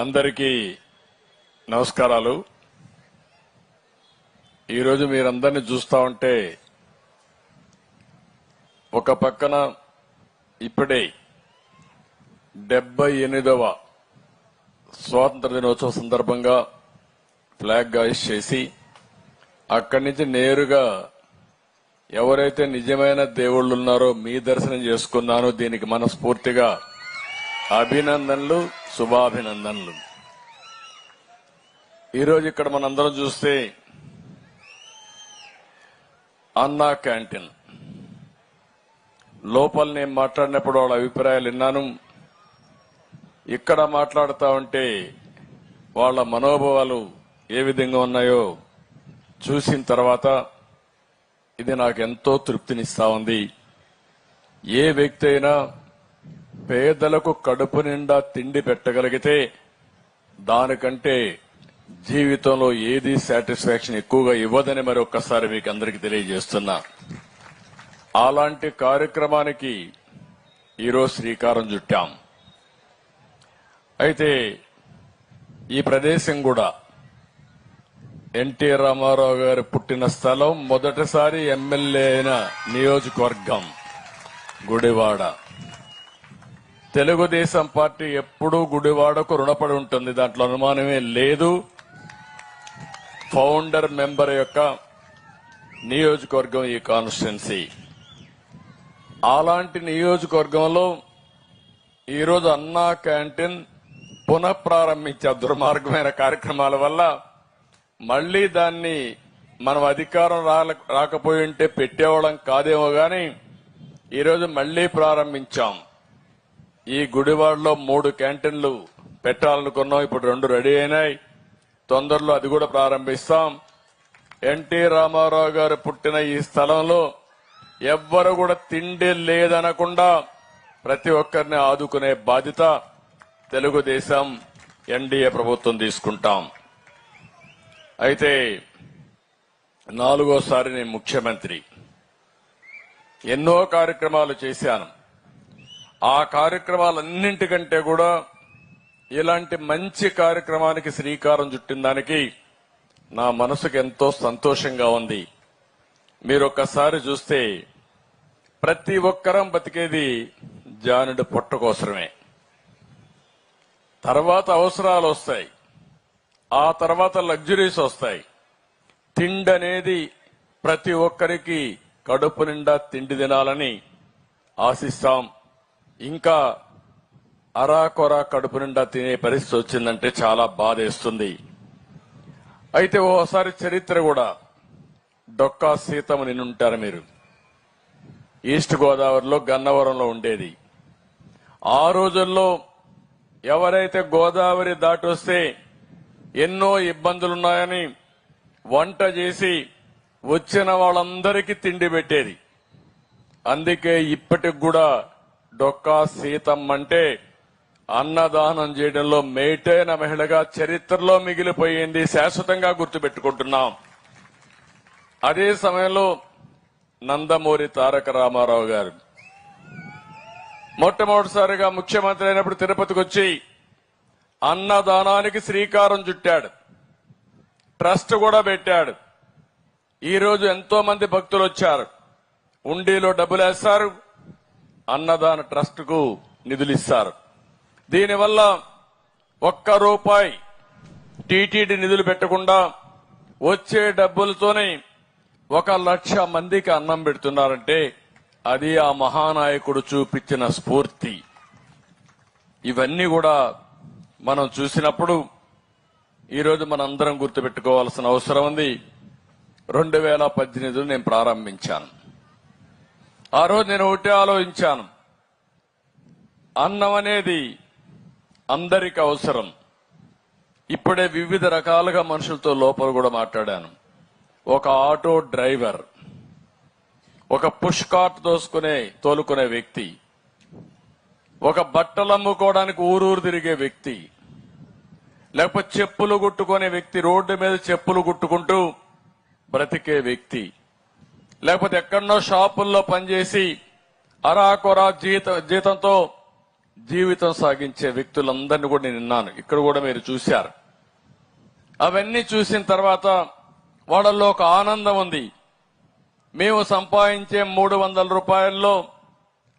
అందరికీ నమస్కారాలు. ఈరోజు మీరందరినీ చూస్తా ఉంటే ఒక పక్కన ఇప్పుడే డెబ్బై ఎనిమిదవ స్వాతంత్ర దినోత్సవ సందర్భంగా ఫ్లాగ్ హాయిస్ చేసి అక్కడి నుంచి నేరుగా ఎవరైతే నిజమైన దేవుళ్ళు ఉన్నారో మీ దర్శనం చేసుకున్నానో దీనికి మనస్ఫూర్తిగా అభినందనలు శుభాభినందనలు. ఈరోజు ఇక్కడ మనందరం చూస్తే అన్నా క్యాంటీన్. లోపల నేను మాట్లాడినప్పుడు వాళ్ళ అభిప్రాయాలు విన్నాను. ఇక్కడ మాట్లాడుతూ ఉంటే వాళ్ళ మనోభావాలు ఏ విధంగా ఉన్నాయో చూసిన తర్వాత ఇది నాకు ఎంతో తృప్తినిస్తా ఉంది. ఏ వ్యక్తి అయినా పేదలకు కడుపు నిండా తిండి పెట్టగలిగితే దానికంటే జీవితంలో ఏది సాటిస్ఫాక్షన్ ఎక్కువగా ఇవ్వదని మరి ఒక్కసారి మీకు అందరికి తెలియజేస్తున్నా. అలాంటి కార్యక్రమానికి ఈరోజు శ్రీకారం చుట్టాం. అయితే ఈ ప్రదేశం కూడా ఎన్టీ రామారావు గారు పుట్టిన స్థలం మొదటిసారి ఎమ్మెల్యే అయిన నియోజకవర్గం గుడివాడ. తెలుగుదేశం పార్టీ ఎప్పుడూ గుడివాడకు రుణపడి ఉంటుంది. దాంట్లో అనుమానమే లేదు. ఫౌండర్ మెంబర్ యొక్క నియోజకవర్గం ఈ కాన్స్టిట్యున్సీ. అలాంటి నియోజకవర్గంలో ఈరోజు అన్నా క్యాంటీన్ పునఃప్రారంభించే దుర్మార్గమైన కార్యక్రమాల వల్ల మళ్ళీ దాన్ని మనం అధికారం రాల- రాకపోయి ఉంటే పెట్టేవాళ్ళం కాదేమో గాని ఈరోజు మళ్ళీ ప్రారంభించాం. ఈ గుడివాడలో మూడు క్యాంటీన్లు పెట్టాలనుకున్నాం ఇప్పుడు రెండు రెడీ అయినాయి. తొందరలో అది కూడా ప్రారంభిస్తాం. ఎన్టీ రామారావు గారు పుట్టిన ఈ స్థలంలో ఎవ్వరు కూడా తిండి లేదనకుండా ప్రతి ఒక్కరిని ఆదుకునే బాధ్యత తెలుగుదేశం ఎన్డీఏ ప్రభుత్వం తీసుకుంటాం. అయితే నాలుగోసారి నేను ముఖ్యమంత్రి. ఎన్నో కార్యక్రమాలు చేశాను. ఆ కార్యక్రమాలన్నింటికంటే కూడా ఇలాంటి మంచి కార్యక్రమానికి శ్రీకారం చుట్టిన దానికి నా మనసుకు ఎంతో సంతోషంగా ఉంది. మీరు ఒక్కసారి చూస్తే ప్రతి ఒక్కరం బతికేది జానుడు పొట్ట కోసమే. తర్వాత అవసరాలు వస్తాయి. ఆ తర్వాత లగ్జరీస్ వస్తాయి. తిండి అనేది ప్రతి ఒక్కరికి కడుపు నిండా తిండి తినాలని ఆశిస్తాం. ఇంకా అరాకొరా కడుపు నిండా తినే పరిస్థితి వచ్చిందంటే చాలా బాధేస్తుంది. అయితే ఓసారి చరిత్ర కూడా. డొక్కా సీతమ్మ నిన్నుంటారు మీరు. ఈస్ట్ గోదావరిలో గన్నవరంలో ఉండేది. ఆ రోజుల్లో ఎవరైతే గోదావరి దాటొస్తే ఎన్నో ఇబ్బందులున్నాయని వంట చేసి వచ్చిన వాళ్ళందరికీ తిండి పెట్టేది. అందుకే ఇప్పటికి కూడా డొక్కా సీతమ్మ అంటే అన్నదానం చేయడంలో మేటైన మహిళగా చరిత్రలో మిగిలిపోయింది శాశ్వతంగా గుర్తుపెట్టుకుంటున్నాం. అదే సమయంలో నందమూరి తారక రామారావు గారు మొట్టమొదటిసారిగా ముఖ్యమంత్రి అయినప్పుడు తిరుపతికి వచ్చి అన్నదానానికి శ్రీకారం చుట్టాడు. ట్రస్ట్ కూడా పెట్టాడు. ఈరోజు ఎంతో మంది భక్తులు వచ్చారు. ఉండీలో డబ్బులు వేస్తారు అన్నదాన ట్రస్ట్కు నిధులు ఇస్తారు దీనివల్ల ఒక్క రూపాయి టీటీడీ నిధులు పెట్టకుండా వచ్చే డబ్బులతోనే ఒక లక్ష మందికి అన్నం పెడుతున్నారంటే అది ఆ మహానాయకుడు చూపించిన స్ఫూర్తి. ఇవన్నీ కూడా మనం చూసినప్పుడు ఈరోజు మనందరం గుర్తుపెట్టుకోవాల్సిన అవసరం ఉంది. రెండు వేల పద్దెనిమిదిలో నేను ప్రారంభించాను. ఆ రోజు నేను ఒకటే ఆలోచించాను. అన్నం అనేది అందరికి అవసరం. ఇప్పుడే వివిధ రకాలుగా మనుషులతో లోపల కూడా మాట్లాడాను. ఒక ఆటో డ్రైవర్ ఒక పుష్ కార్ట్ దోసుకునే తోలుకునే వ్యక్తి ఒక బట్టలు అమ్ముకోవడానికి ఊరూరు తిరిగే వ్యక్తి లేకపోతే చెప్పులు కుట్టుకునే వ్యక్తి రోడ్డు మీద చెప్పులు కుట్టుకుంటూ బ్రతికే వ్యక్తి. లేకపోతే ఎక్కడనో షాపుల్లో పనిచేసి అరాకొరా జీత జీతంతో జీవితం సాగించే వ్యక్తులందరినీ కూడా నేను విన్నాను. ఇక్కడ కూడా మీరు చూశారు. అవన్నీ చూసిన తర్వాత వాళ్ళల్లో ఒక ఆనందం ఉంది. మేము సంపాదించే మూడు వందల రూపాయల్లో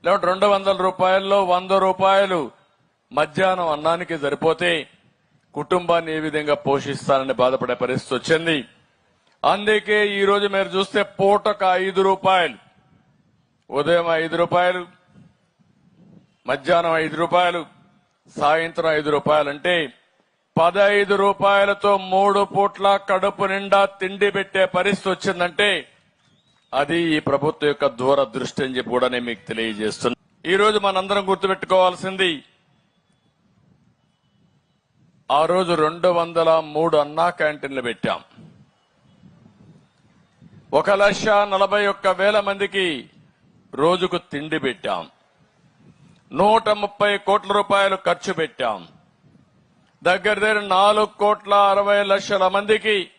లేకపోతే రెండు వందల రూపాయల్లో వంద రూపాయలు మధ్యాహ్నం అన్నానికి సరిపోతే కుటుంబాన్ని ఏ విధంగా పోషిస్తానని బాధపడే పరిస్థితి వచ్చింది. అందుకే ఈ రోజు మీరు చూస్తే పూటకు ఐదు రూపాయలు. ఉదయం ఐదు రూపాయలు మధ్యాహ్నం ఐదు రూపాయలు సాయంత్రం ఐదు రూపాయలు అంటే పదహైదు రూపాయలతో మూడు పూట్ల కడుపు నిండా తిండి పెట్టే పరిస్థితి వచ్చిందంటే అది ఈ ప్రభుత్వం యొక్క దూరదృష్టి అని చెప్పి కూడా నేను మీకు తెలియజేస్తున్నా. ఈ రోజు మనందరం గుర్తుపెట్టుకోవాల్సింది ఆ రోజు రెండు వందల మూడు అన్నా క్యాంటీన్లు పెట్టాం. ఒక లక్ష నలభై ఒక్క వేల మందికి రోజుకు తిండి పెట్టాం. నూట ముప్పై కోట్ల రూపాయలు ఖర్చు పెట్టాం. దగ్గర దగ్గర నాలుగు కోట్ల అరవై లక్షల మందికి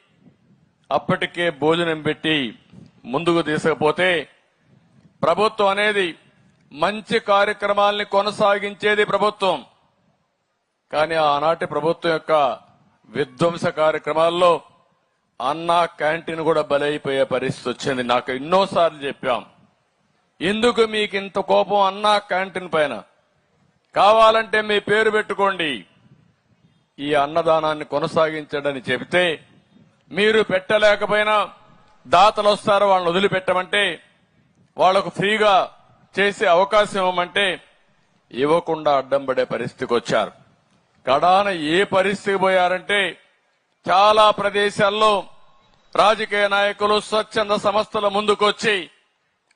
అప్పటికే భోజనం పెట్టి ముందుకు తీసుకపోతే ప్రభుత్వం అనేది మంచి కార్యక్రమాల్ని కొనసాగించేది ప్రభుత్వం. కానీ ఆనాటి ప్రభుత్వం యొక్క విధ్వంస కార్యక్రమాల్లో అన్నా క్యాంటీన్ కూడా బలైపోయే పరిస్థితి వచ్చింది. నాకు ఎన్నోసార్లు చెప్పాం. ఎందుకు మీకు ఇంత కోపం అన్నా క్యాంటీన్ పైన? కావాలంటే మీ పేరు పెట్టుకోండి. ఈ అన్నదానాన్ని కొనసాగించడని చెబితే మీరు పెట్టలేకపోయినా దాతలు వస్తారు వాళ్ళని వదిలిపెట్టమంటే వాళ్ళకు ఫ్రీగా చేసే అవకాశం ఇవ్వమంటే ఇవ్వకుండా అడ్డం పడే పరిస్థితికి వచ్చారు. కడాన ఏ పరిస్థితికి పోయారంటే చాలా ప్రదేశాల్లో రాజకీయ నాయకులు స్వచ్ఛంద సంస్థల ముందుకొచ్చి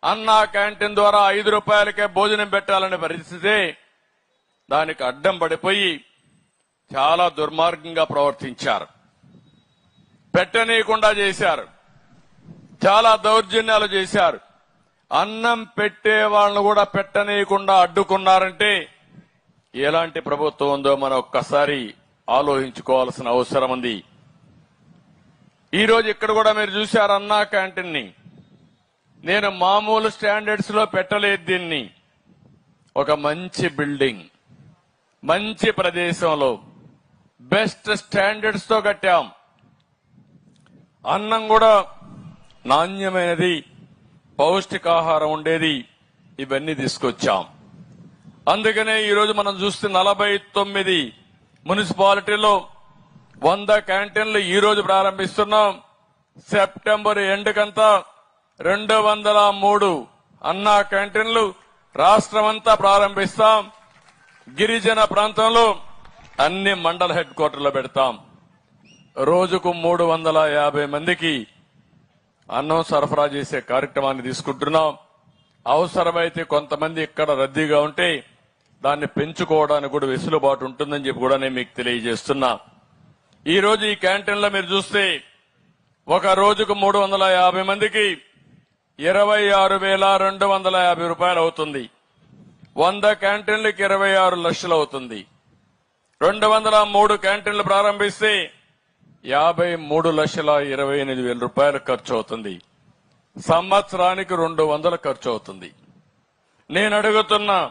అన్నా క్యాంటీన్ ద్వారా ఐదు రూపాయలకే భోజనం పెట్టాలనే పరిస్థితి దానికి అడ్డం పడిపోయి చాలా దుర్మార్గంగా ప్రవర్తించారు. పెట్టనీయకుండా చేశారు. చాలా దౌర్జన్యాలు చేశారు. అన్నం పెట్టే వాళ్ళను కూడా పెట్టనీయకుండా అడ్డుకున్నారంటే ఎలాంటి ప్రభుత్వం ఉందో మనం ఒక్కసారి ఆలోచించుకోవాల్సిన అవసరం ఉంది. ఈరోజు ఇక్కడ కూడా మీరు చూశారు అన్నా క్యాంటీన్ని. నేను మామూలు స్టాండర్డ్స్లో పెట్టలేదు దీన్ని. ఒక మంచి బిల్డింగ్. మంచి ప్రదేశంలో. బెస్ట్ స్టాండర్డ్స్తో కట్టాం. అన్నం కూడా నాణ్యమైనది. పౌష్టికాహారం ఉండేది. ఇవన్నీ తీసుకొచ్చాం. అందుకనే ఈరోజు మనం చూస్తే నలభై తొమ్మిది మున్సిపాలిటీలో వంద క్యాంటీన్లు ఈ రోజు ప్రారంభిస్తున్నాం. సెప్టెంబర్ ఎండ్ కంతా రెండు వందల మూడు అన్నా క్యాంటీన్లు రాష్ట్రమంతా ప్రారంభిస్తాం. గిరిజన ప్రాంతంలో అన్ని మండల హెడ్ క్వార్టర్లో పెడతాం. రోజుకు మూడు వందల యాభై మందికి అన్నం సరఫరా చేసే కార్యక్రమాన్ని తీసుకుంటున్నాం. అవసరమైతే కొంతమంది ఇక్కడ రద్దీగా ఉంటే దాన్ని పెంచుకోవడానికి కూడా వెసులుబాటు ఉంటుందని చెప్పి కూడా నేను మీకు తెలియజేస్తున్నా. ఈ రోజు ఈ క్యాంటీన్లో మీరు చూస్తే ఒక రోజుకు మూడు వందల యాభై మందికి ఇరవై ఆరు వేల రెండు వందల యాభై రూపాయలు అవుతుంది. వంద క్యాంటీన్లకు ఇరవై ఆరు లక్షలు అవుతుంది. రెండు వందల మూడు క్యాంటీన్లు ప్రారంభిస్తే యాభై మూడు లక్షల ఇరవై ఎనిమిది వేల రూపాయలు ఖర్చు అవుతుంది. సంవత్సరానికి రెండు వందలు ఖర్చు అవుతుంది. నేను అడుగుతున్నా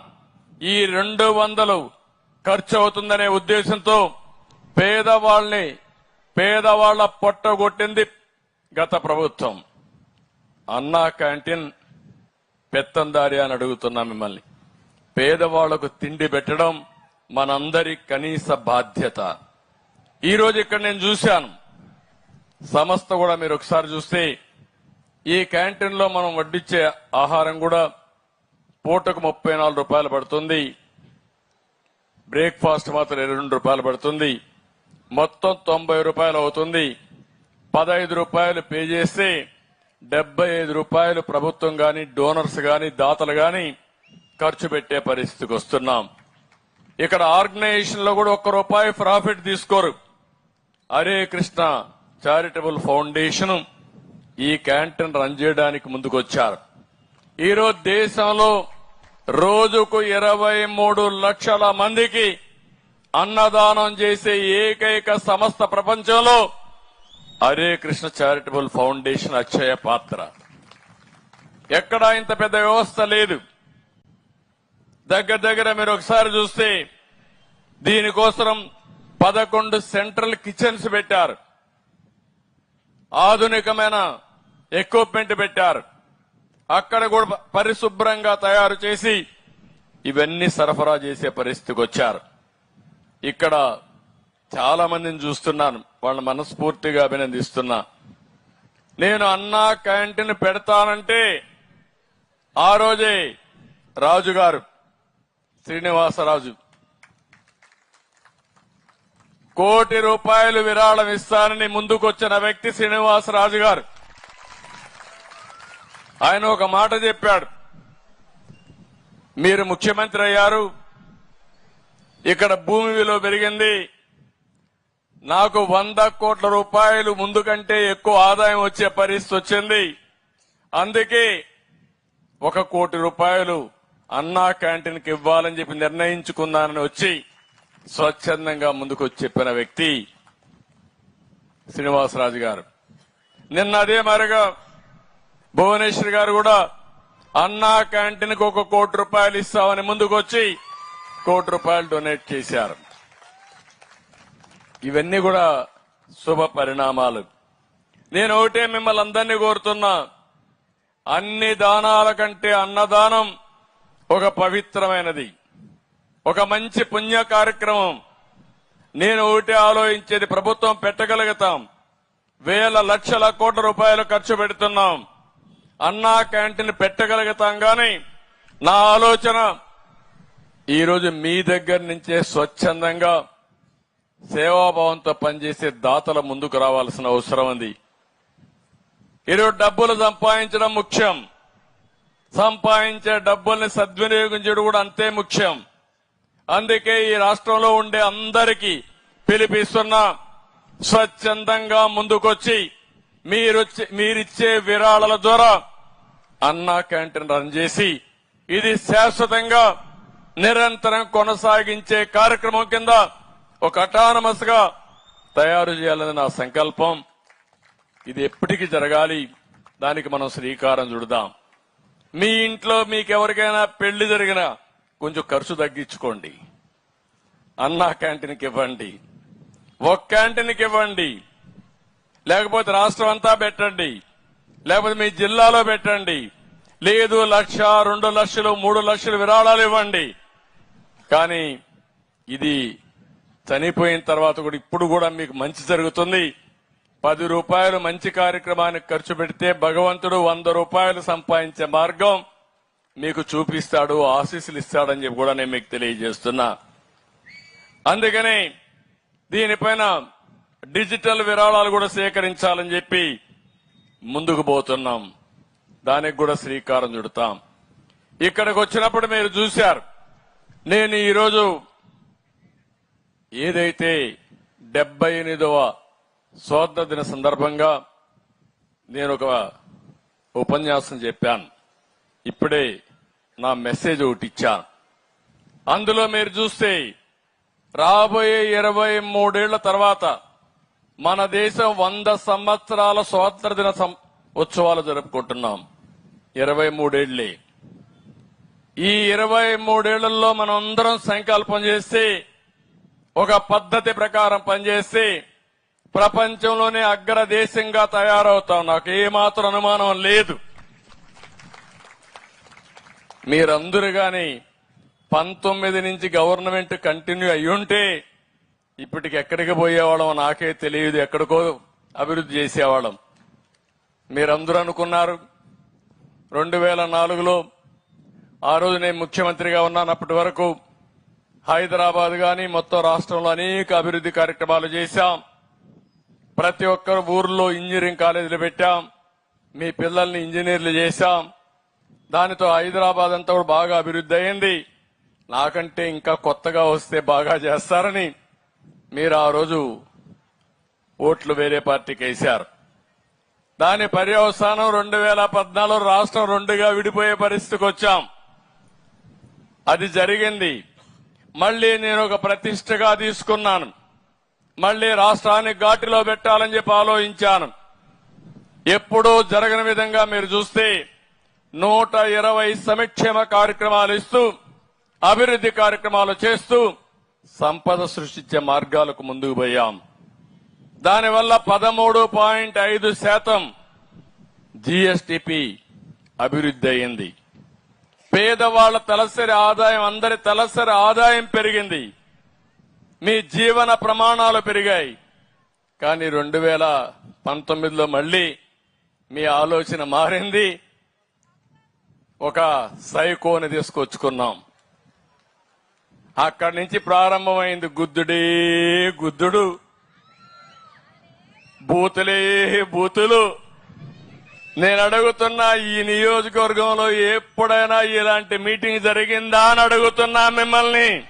ఈ రెండు వందలు ఖర్చు అవుతుందనే ఉద్దేశంతో పేదవాళ్ళని పేదవాళ్ళ పొట్టగొట్టింది గత ప్రభుత్వం. అన్నా క్యాంటీన్ పెత్తందారి అని అడుగుతున్నా మిమ్మల్ని. పేదవాళ్ళకు తిండి పెట్టడం మనందరి కనీస బాధ్యత. ఈరోజు ఇక్కడ నేను చూశాను. సంస్థ కూడా మీరు ఒకసారి చూస్తే ఈ క్యాంటీన్లో మనం వడ్డించే ఆహారం కూడా పూటకు ముప్పై నాలుగు రూపాయలు పడుతుంది. బ్రేక్ఫాస్ట్ మాత్రం ఇరవై రెండు రూపాయలు పడుతుంది. మొత్తం తొంభై రూపాయలు అవుతుంది. పదహైదు రూపాయలు పే చేస్తే డెబ్బై ఐదు రూపాయలు ప్రభుత్వం కానీ డోనర్స్ కానీ దాతలు కానీ ఖర్చు పెట్టే పరిస్థితికి వస్తున్నాం. ఇక్కడ ఆర్గనైజేషన్లో కూడా ఒక్క రూపాయి ప్రాఫిట్ తీసుకోరు. హరే కృష్ణ చారిటబుల్ ఫౌండేషన్ ఈ క్యాంటీన్ రన్ చేయడానికి ముందుకొచ్చారు. ఈరోజు దేశంలో రోజుకు ఇరవై మూడు లక్షల మందికి అన్నదానం చేసే ఏకైక సంస్థ ప్రపంచంలో హరే కృష్ణ చారిటబుల్ ఫౌండేషన్ అక్షయ పాత్ర. ఎక్కడా ఇంత పెద్ద వ్యవస్థ లేదు. దగ్గర దగ్గర మీరు ఒకసారి చూస్తే దీనికోసం పదకొండు సెంట్రల్ కిచెన్స్ పెట్టారు. ఆధునికమైన ఎక్విప్మెంట్ పెట్టారు. అక్కడ కూడా పరిశుభ్రంగా తయారు చేసి ఇవన్నీ సరఫరా చేసే పరిస్థితికి వచ్చారు. ఇక్కడ చాలా మందిని చూస్తున్నాను. వాళ్ళ మనస్ఫూర్తిగా అభినందిస్తున్నా. నేను అన్నా క్యాంటీన్ పెడతానంటే ఆ రోజే రాజుగారు శ్రీనివాసరాజు. కోటి రూపాయలు విరాళం ఇస్తానని ముందుకొచ్చిన వ్యక్తి శ్రీనివాసరాజు గారు ఆయన ఒక మాట చెప్పాడు. మీరు ముఖ్యమంత్రి అయ్యారు. ఇక్కడ భూమి విలువ పెరిగింది. నాకు వంద కోట్ల రూపాయలు ముందు కంటే ఎక్కువ ఆదాయం వచ్చే పరిస్థితి వచ్చింది. అందుకే ఒక కోటి రూపాయలు అన్నా క్యాంటీన్కి ఇవ్వాలని చెప్పి నిర్ణయించుకున్నానని వచ్చి స్వచ్ఛందంగా ముందుకు చెప్పిన వ్యక్తి శ్రీనివాసరాజు గారు. నిన్న అదే మరిగా భువనేశ్వర్ గారు కూడా అన్నా క్యాంటీన్కి ఒక కోటి రూపాయలు ఇస్తామని ముందుకు వచ్చి కోటి రూపాయలు డొనేట్ చేశారు. ఇవన్నీ కూడా శుభ పరిణామాలు. నేను ఒకటే మిమ్మల్ని అందరినీ కోరుతున్నా. అన్ని దానాల కంటే అన్నదానం ఒక పవిత్రమైనది. ఒక మంచి పుణ్య కార్యక్రమం. నేను ఒకటే ఆలోచించేది ప్రభుత్వం పెట్టగలుగుతాం. వేల లక్షల కోట్ల రూపాయలు ఖర్చు పెడుతున్నాం. అన్నా క్యాంటీన్ పెట్టగలుగుతాం గాని నా ఆలోచన ఈరోజు మీ దగ్గర నుంచే స్వచ్ఛందంగా సేవాభావంతో పనిచేసే దాతల ముందుకు రావాల్సిన అవసరం ఉంది. ఈరోజు డబ్బులు సంపాదించడం ముఖ్యం. సంపాదించే డబ్బుల్ని సద్వినియోగం చేయడం కూడా అంతే ముఖ్యం. అందుకే ఈ రాష్ట్రంలో ఉండే అందరికీ పిలిపిస్తున్న స్వచ్ఛందంగా ముందుకొచ్చి మీరొచ్చి మీరిచ్చే విరాళాల ద్వారా అన్నా క్యాంటీన్ రన్ చేసి ఇది శాశ్వతంగా నిరంతరం కొనసాగించే కార్యక్రమం కింద ఒక అటానమస్గా తయారు చేయాలని నా సంకల్పం. ఇది ఎప్పటికీ జరగాలి. దానికి మనం శ్రీకారం చుడదాం. మీ ఇంట్లో మీకు ఎవరికైనా పెళ్ళి జరిగినా కొంచెం ఖర్చు తగ్గించుకోండి. అన్నా క్యాంటీన్కి ఇవ్వండి. ఒక క్యాంటీన్కి ఇవ్వండి. లేకపోతే రాష్ట్రం అంతా పెట్టండి. లేకపోతే మీ జిల్లాలో పెట్టండి. లేదు లక్ష రెండు లక్షలు మూడు లక్షలు విరాళాలు ఇవ్వండి. కానీ ఇది చనిపోయిన తర్వాత కూడా ఇప్పుడు కూడా మీకు మంచి జరుగుతుంది. పది రూపాయలు మంచి కార్యక్రమానికి ఖర్చు పెడితే భగవంతుడు వంద రూపాయలు సంపాదించే మార్గం మీకు చూపిస్తాడు ఆశీస్సులు ఇస్తాడని చెప్పి కూడా నేను మీకు తెలియజేస్తున్నా. అందుకని దీనిపైన డిజిటల్ విరాళాలు కూడా సేకరించాలని చెప్పి ముందుకు పోతున్నాం. దానికి కూడా శ్రీకారం చుడతాం. ఇక్కడికి వచ్చినప్పుడు మీరు చూశారు. నేను ఈరోజు ఏదైతే డెబ్బై ఎనిమిదవ స్వాతంత్ర దిన సందర్భంగా నేను ఒక ఉపన్యాసం చెప్పాను. ఇప్పుడే నా మెసేజ్ ఒకటి ఇచ్చాను. అందులో మీరు చూస్తే రాబోయే ఇరవై మూడేళ్ళ తర్వాత మన దేశం వంద సంవత్సరాల స్వాతంత్ర దిన సం- ఉత్సవాలు జరుపుకుంటున్నాం. ఇరవై మూడేళ్ళే. ఈ ఇరవై మూడేళ్ళలో మనం అందరం సంకల్పం చేస్తే ఒక పద్ధతి ప్రకారం పనిచేస్తే ప్రపంచంలోనే అగ్ర దేశంగా తయారవుతాం. నాకు ఏమాత్రం అనుమానం లేదు. మీరందరూ కానీ పంతొమ్మిది నుంచి గవర్నమెంట్ కంటిన్యూ అయ్యుంటే ఇప్పటికి ఎక్కడికి పోయేవాళ్ళం నాకే తెలియదు. ఎక్కడికో అభివృద్ధి చేసేవాళ్ళం. మీరందరూ అనుకున్నారు రెండు వేల నాలుగులో ఆ రోజు నేను ముఖ్యమంత్రిగా ఉన్నాను. అప్పటి వరకు హైదరాబాద్ కానీ మొత్తం రాష్ట్రంలో అనేక అభివృద్ధి కార్యక్రమాలు చేశాం. ప్రతి ఒక్కరు ఊర్లో ఇంజనీరింగ్ కాలేజీలు పెట్టాం. మీ పిల్లల్ని ఇంజనీర్లు చేశాం. దానితో హైదరాబాద్ అంతా కూడా బాగా అభివృద్ధి అయింది. నాకంటే ఇంకా కొత్తగా వస్తే బాగా చేస్తారని మీరు ఆ రోజు ఓట్లు వేరే పార్టీకి వేశారు. దాని పర్యవసానం రెండు వేల పద్నాలుగు రాష్ట్రం రెండుగా విడిపోయే పరిస్థితికి వచ్చాం. అది జరిగింది. మళ్ళీ నేను ఒక ప్రతిష్టగా తీసుకున్నాను. మళ్ళీ రాష్ట్రాన్ని ఘాటిలో పెట్టాలని చెప్పి ఆలోచించాను. ఎప్పుడూ జరగని విధంగా మీరు చూస్తే నూట ఇరవై సంక్షేమ కార్యక్రమాలు ఇస్తూ అభివృద్ధి కార్యక్రమాలు చేస్తూ సంపద సృష్టించే మార్గాలకు ముందుకు పోయాం. దానివల్ల పదమూడు పాయింట్ ఐదు శాతం జిఎస్టిపి అభివృద్ధి అయింది. పేదవాళ్ళ తలసరి ఆదాయం అందరి తలసరి ఆదాయం పెరిగింది. మీ జీవన ప్రమాణాలు పెరిగాయి. కానీ రెండు వేల పంతొమ్మిదిలో మళ్ళీ మీ ఆలోచన మారింది. ఒక సైకోని తీసుకొచ్చుకున్నాం. అక్కడి నుంచి ప్రారంభమైంది గుద్దుడే గుద్దుడు. బూతులే బూతులు. నేను అడుగుతున్నా ఈ నియోజకవర్గంలో ఎప్పుడైనా ఇలాంటి మీటింగ్ జరిగిందా అని అడుగుతున్నా మిమ్మల్ని.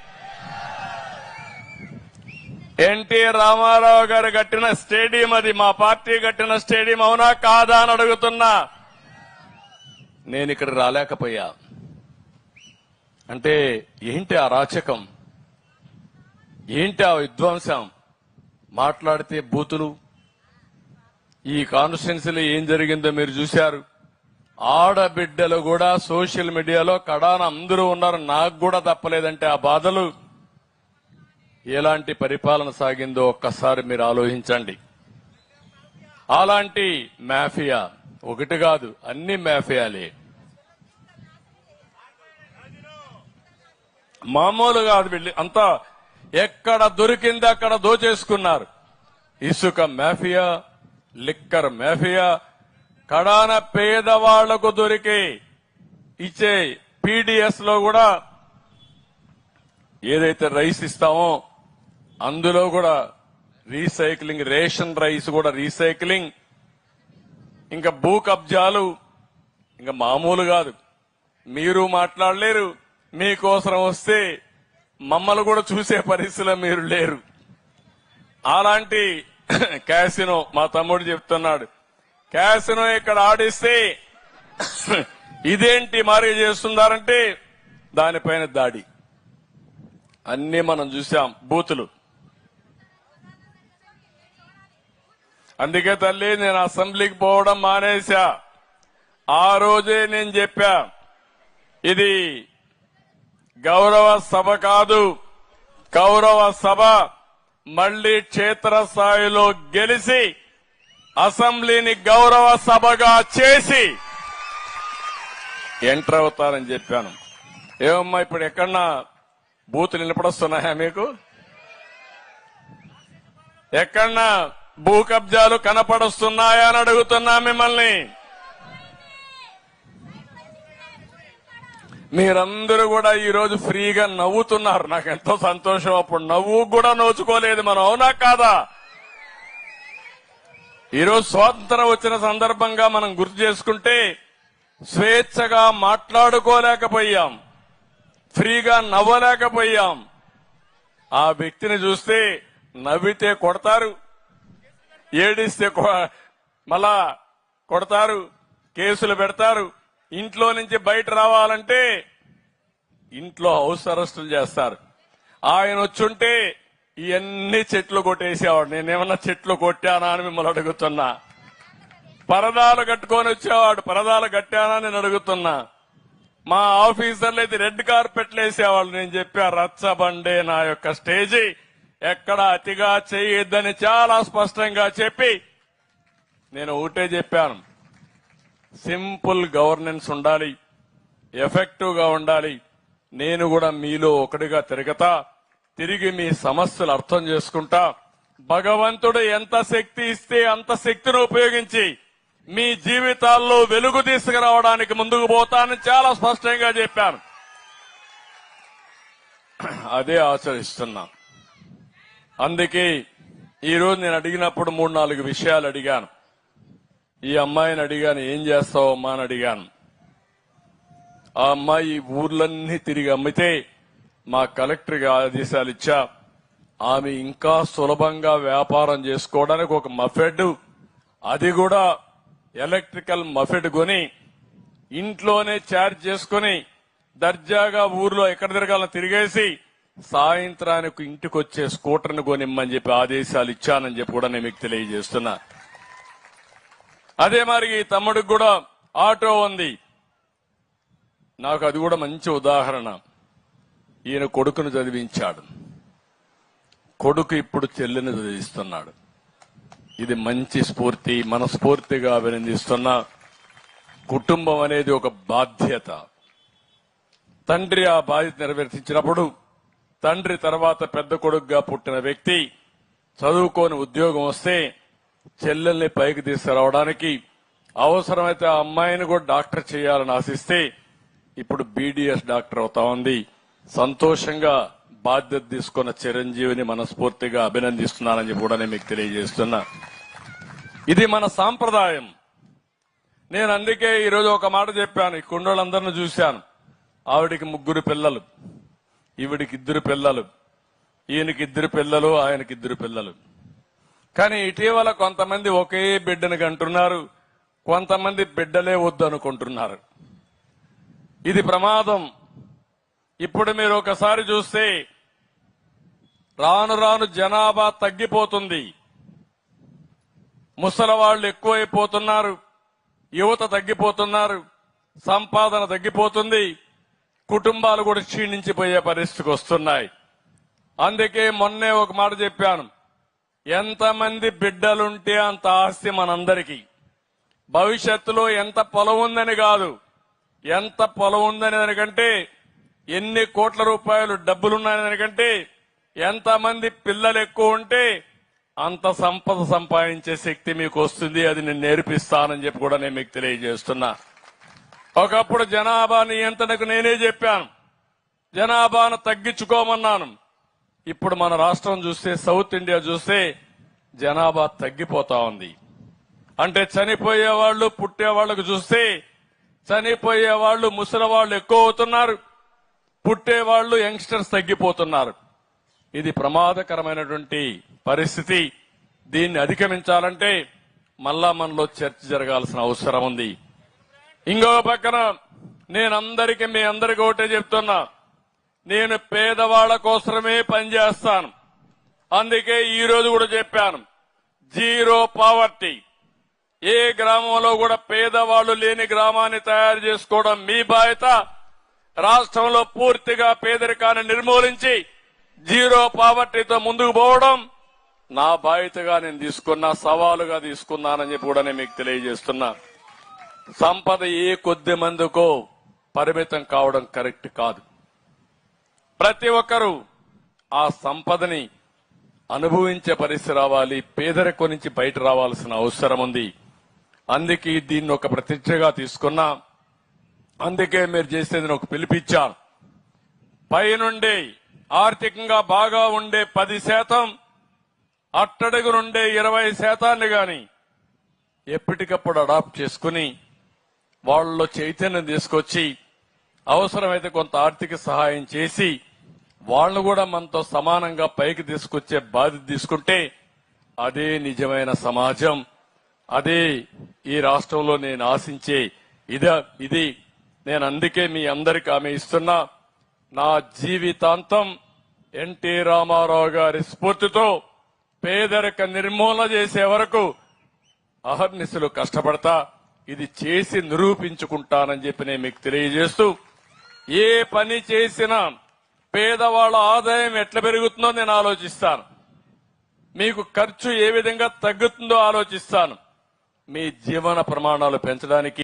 ఎన్టీ రామారావు గారు కట్టిన స్టేడియం అది మా పార్టీ కట్టిన స్టేడియం అవునా కాదా అని అడుగుతున్నా. నేను ఇక్కడ రాలేకపోయా. అంటే ఏంటి ఆ రాచకం? ఏంటి ఆ విధ్వంసం? మాట్లాడితే బూతులు ఈ కాన్స్టిట్యున్సీలో ఏం జరిగిందో మీరు చూశారు. ఆడబిడ్డలు కూడా సోషల్ మీడియాలో కడాన అందరూ ఉన్నారు. నాకు కూడా తప్పలేదంటే ఆ బాధలు. ఎలాంటి పరిపాలన సాగిందో ఒక్కసారి మీరు ఆలోచించండి. అలాంటి మాఫియా ఒకటి కాదు అన్ని మాఫియాలే. మామూలు కాదు వెళ్ళి. అంతా ఎక్కడ దొరికింది అక్కడ దోచేసుకున్నారు. ఇసుక మాఫియా లిక్కర్ మాఫియా కడాన పేదవాళ్ళకు దొరికే ఇచ్చే పీడిఎస్లో కూడా ఏదైతే రైస్ ఇస్తామో అందులో కూడా రీసైక్లింగ్ రేషన్ రైస్ కూడా రీసైక్లింగ్. ఇంకా భూ కబ్జాలు ఇంకా మామూలు కాదు. మీరు మాట్లాడలేరు. మీకోసం వస్తే మమ్మల్ని కూడా చూసే పరిస్థితిలో మీరు లేరు. అలాంటి క్యాసినో మా తమ్ముడు చెప్తున్నాడు. క్యాసినో ఇక్కడ ఆడిస్తే ఇదేంటి మారి చేస్తున్నారంటే దానిపైన దాడి. అన్ని మనం చూసాం బూతులు. అందుకే తల్లి నేను అసెంబ్లీకి పోవడం మానేశా. ఆ రోజే నేను చెప్పా ఇది గౌరవ సభ కాదు గౌరవ సభ. మళ్ళీ క్షేత్రస్థాయిలో గెలిచి అసెంబ్లీని గౌరవ సభగా చేసి ఎంటర్ అవుతారని చెప్పాను. ఏమమ్మా ఇప్పుడు ఎక్కడన్నా బూతులు నిలబడొస్తున్నాయా మీకు? ఎక్కడన్నా భూ కబ్జాలు కనపడొస్తున్నాయా అని అడుగుతున్నా మిమ్మల్ని. మీరందరూ కూడా ఈరోజు ఫ్రీగా నవ్వుతున్నారు. నాకు ఎంతో సంతోషం. అప్పుడు నవ్వు కూడా నోచుకోలేదు మనం. అవునా కాదా? ఈరోజు స్వాతంత్రం వచ్చిన సందర్భంగా మనం గుర్తు చేసుకుంటే స్వేచ్ఛగా మాట్లాడుకోలేకపోయాం. ఫ్రీగా నవ్వలేకపోయాం. ఆ వ్యక్తిని చూస్తే నవ్వితే కొడతారు. ఏడిస్తే మళ్ళా కొడతారు. కేసులు పెడతారు. ఇంట్లో నుంచి బయట రావాలంటే ఇంట్లో హౌస్ అరెస్టులు చేస్తారు. ఆయన వచ్చుంటే ఇవన్నీ చెట్లు కొట్టేసేవాడు. నేనేమన్నా చెట్లు కొట్టానా అని మిమ్మల్ని అడుగుతున్నా. పరదాలు కట్టుకొని వచ్చేవాడు. పరదాలు కట్టానా నేను అడుగుతున్నా. మా ఆఫీసర్లు అయితే రెడ్ కార్పెట్లు వేసేవాళ్ళు. నేను చెప్పా రచ్చబండే నా యొక్క స్టేజీ. ఎక్కడ అతిగా చేయొద్దని చాలా స్పష్టంగా చెప్పి నేను ఒకటే చెప్పాను. సింపుల్ గవర్నెన్స్ ఉండాలి ఎఫెక్టివ్గా ఉండాలి. నేను కూడా మీలో ఒకటిగా తిరగతా తిరిగి మీ సమస్యలు అర్థం చేసుకుంటా. భగవంతుడు ఎంత శక్తి ఇస్తే అంత శక్తిని ఉపయోగించి మీ జీవితాల్లో వెలుగు తీసుకురావడానికి ముందుకు పోతానని చాలా స్పష్టంగా చెప్పాను. అదే ఆచరిస్తున్నా. అందుకే ఈరోజు నేను అడిగినప్పుడు మూడు నాలుగు విషయాలు అడిగాను. ఈ అమ్మాయిని అడిగాను ఏం చేస్తావమ్మా? అని అడిగాను. ఆ అమ్మాయి ఈ ఊర్లన్నీ తిరిగి అమ్మితే మా కలెక్టర్కి ఆదేశాలు ఇచ్చా. ఆమె ఇంకా సులభంగా వ్యాపారం చేసుకోవడానికి ఒక మఫెడ్ అది కూడా ఎలక్ట్రికల్ మఫెడ్ కొని ఇంట్లోనే చార్జ్ చేసుకుని దర్జాగా ఊర్లో ఎక్కడ తిరగాలని తిరిగేసి సాయంత్రానికి ఇంటికి వచ్చే స్కూటర్ను కొనిమ్మని చెప్పి ఆదేశాలు ఇచ్చానని చెప్పి కూడా నేను మీకు తెలియజేస్తున్నా. అదే మరి ఈ తమ్ముడికి కూడా ఆటో ఉంది. నాకు అది కూడా మంచి ఉదాహరణ. ఈయన కొడుకును చదివించాడు. కొడుకు ఇప్పుడు చెల్లిని చదివిస్తున్నాడు. ఇది మంచి స్ఫూర్తి మనస్ఫూర్తిగా అభినందిస్తున్న కుటుంబం అనేది ఒక బాధ్యత. తండ్రి ఆ బాధ్యత నెరవేర్చించినప్పుడు తండ్రి తర్వాత పెద్ద కొడుకుగా పుట్టిన వ్యక్తి చదువుకోని ఉద్యోగం వస్తే చెల్లెల్ని పైకి తీసుకురావడానికి అవసరమైతే ఆ అమ్మాయిని కూడా డాక్టర్ చేయాలని ఆశిస్తే ఇప్పుడు బీడీఎస్ డాక్టర్ అవుతా ఉంది. సంతోషంగా బాధ్యత తీసుకున్న చిరంజీవిని మనస్ఫూర్తిగా అభినందిస్తున్నానని చెప్పి కూడా నేను మీకు తెలియజేస్తున్నా. ఇది మన సాంప్రదాయం. నేను అందుకే ఈరోజు ఒక మాట చెప్పాను. ఈ కుండోళ్ళందరిని చూశాను. ఆవిడికి ముగ్గురు పిల్లలు. ఈవిడికి ఇద్దరు పిల్లలు. ఈయనకి ఇద్దరు పిల్లలు ఆయనకి ఇద్దరు పిల్లలు. కానీ ఇటీవల కొంతమంది ఒకే బిడ్డను కంటున్నారు కొంతమంది బిడ్డలే వద్దు అనుకుంటున్నారు ఇది ప్రమాదం. ఇప్పుడు మీరు ఒకసారి చూస్తే రాను రాను జనాభా తగ్గిపోతుంది. ముసలవాళ్ళు ఎక్కువైపోతున్నారు యువత తగ్గిపోతున్నారు సంపాదన తగ్గిపోతుంది కుటుంబాలు కూడా క్షీణించిపోయే పరిస్థితికి వస్తున్నాయి. అందుకే మొన్నే ఒక మాట చెప్పాను. ఎంతమంది బిడ్డలుంటే అంత ఆస్తి మనందరికీ. భవిష్యత్తులో ఎంత పొలం ఉందని కాదు. ఎంత పొలం ఉందని దానికంటే ఎన్ని కోట్ల రూపాయలు డబ్బులున్నాయని దానికంటే ఎంతమంది పిల్లలు ఎక్కువ ఉంటే అంత సంపద సంపాదించే శక్తి మీకు వస్తుంది అది నేను నేర్పిస్తానని చెప్పి కూడా నేను మీకు తెలియజేస్తున్నా. ఒకప్పుడు జనాభా నియంత్రణకు నేనే చెప్పాను. జనాభాను తగ్గించుకోమన్నాను. ఇప్పుడు మన రాష్ట్రం చూస్తే సౌత్ ఇండియా చూస్తే జనాభా తగ్గిపోతా ఉంది. అంటే చనిపోయే వాళ్ళు పుట్టే వాళ్ళకు చూస్తే చనిపోయే వాళ్ళు ముసలి వాళ్ళు ఎక్కువ అవుతున్నారు. పుట్టే వాళ్ళు యంగ్స్టర్స్ తగ్గిపోతున్నారు. ఇది ప్రమాదకరమైనటువంటి పరిస్థితి. దీన్ని అధిగమించాలంటే మళ్ళా మనలో చర్చ జరగాల్సిన అవసరం ఉంది. ఇంకో పక్కన నేను అందరికీ మీ అందరికీ ఒకటే చెప్తున్నా. నేను పేదవాళ్ళ కోసమే పనిచేస్తాను. అందుకే ఈ రోజు కూడా చెప్పాను జీరో పావర్టీ. ఏ గ్రామంలో కూడా పేదవాళ్ళు లేని గ్రామాన్ని తయారు చేసుకోవడం మీ బాధ్యత. రాష్ట్రంలో పూర్తిగా పేదరికాన్ని నిర్మూలించి జీరో పావర్టీతో ముందుకు పోవడం నా బాధ్యతగా నేను తీసుకున్నా సవాలుగా తీసుకున్నానని చెప్పి కూడా నేను మీకు తెలియజేస్తున్నా. సంపద ఏ కొద్ది మందికో పరిమితం కావడం కరెక్ట్ కాదు. ప్రతి ఒక్కరూ ఆ సంపదని అనుభవించే పరిస్థితి రావాలి పేదరికం నుంచి బయట రావాల్సిన అవసరం ఉంది. అందుకే దీన్ని ఒక ప్రతిష్టగా తీసుకున్నా అందుకే మీరు చేసేది ఒక పిలిపించాను పైనుండి ఆర్థికంగా బాగా ఉండే పది శాతం అట్టడుగు నుండే ఇరవై శాతాన్ని గాని ఎప్పటికప్పుడు అడాప్ట్ చేసుకుని వాళ్ళలో చైతన్యం తీసుకొచ్చి అవసరమైతే కొంత ఆర్థిక సహాయం చేసి వాళ్ళు కూడా మనతో సమానంగా పైకి తీసుకొచ్చే బాధ్యత తీసుకుంటే అదే నిజమైన సమాజం. అదే ఈ రాష్ట్రంలో నేను ఆశించే ఇద ఇది నేను అందుకే మీ అందరికి ఆమె ఇస్తున్నా. నా జీవితాంతం ఎన్టీ రామారావు గారి స్ఫూర్తితో పేదరిక నిర్మూలన చేసే వరకు అహర్నిశలు కష్టపడతా ఇది చేసి నిరూపించుకుంటానని చెప్పి నేను మీకు తెలియజేస్తూ ఏ పని చేసినా పేదవాళ్ళ ఆదాయం ఎట్లా పెరుగుతుందో నేను ఆలోచిస్తాను. మీకు ఖర్చు ఏ విధంగా తగ్గుతుందో ఆలోచిస్తాను. మీ జీవన ప్రమాణాలు పెంచడానికి